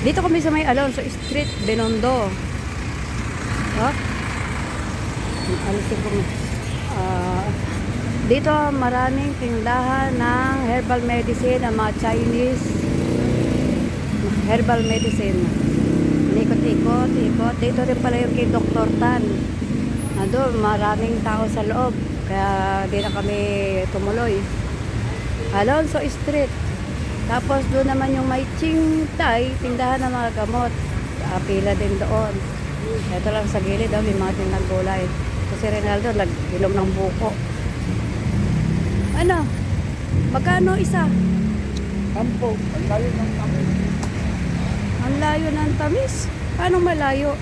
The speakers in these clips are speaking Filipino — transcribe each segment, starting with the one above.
Dito kami sa may Alonso Street, Benondo. Oh. Alisin ko. Ah, dito maraming tindahan ng herbal medicine, ng mga Chinese herbal medicine. Ikot-ikot, ikot. Dito rin pala yung kay Dr. Tan. Ando, maraming tao sa loob. Kaya di na kami tumuloy. Alonso Street. Tapos doon naman yung may Tay, tindahan ng mga gamot. Ah, pila din doon. Ito lang sa gilid, oh, may mga tindang gulay. Kasi Rinaldo, nag-ilom ng buko. Ano? Magkano isa? Kampo, ang layo ng kampo. Ang layo ng tamis. Paano malayo?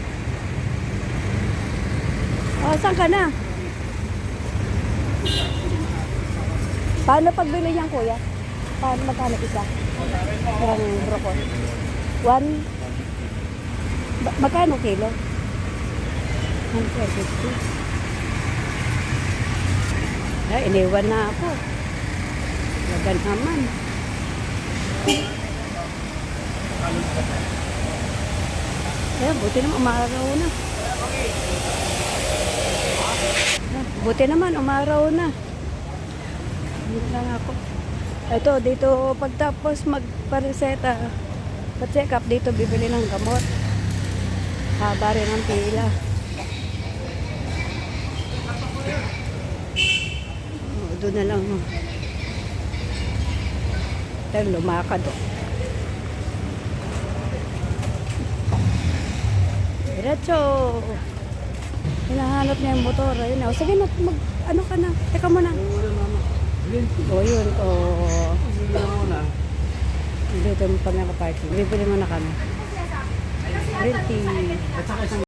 O, saan ka na? Paano pagbili niyan, kuya? Paano magkano isa? Yung brocol. One? Magkano kilo? 150. Ay, iniwan na ako. Lagan naman. Eh, buti naman umaraw na. Buti naman umaraw na. Dito lang ako. Ito, dito pagtapos magpareseta, pa-check up dito bibili ng gamot. Haba rin ang pila. Oh, doon na lang. oh. Tayo lumakad. Oh. Diretso. Hinahanap niya yung motor. Ayun na. O, sige mag, ano ka mo yun o bibili mo na. Dito mo pa nakaparking bibili mo na kami. 20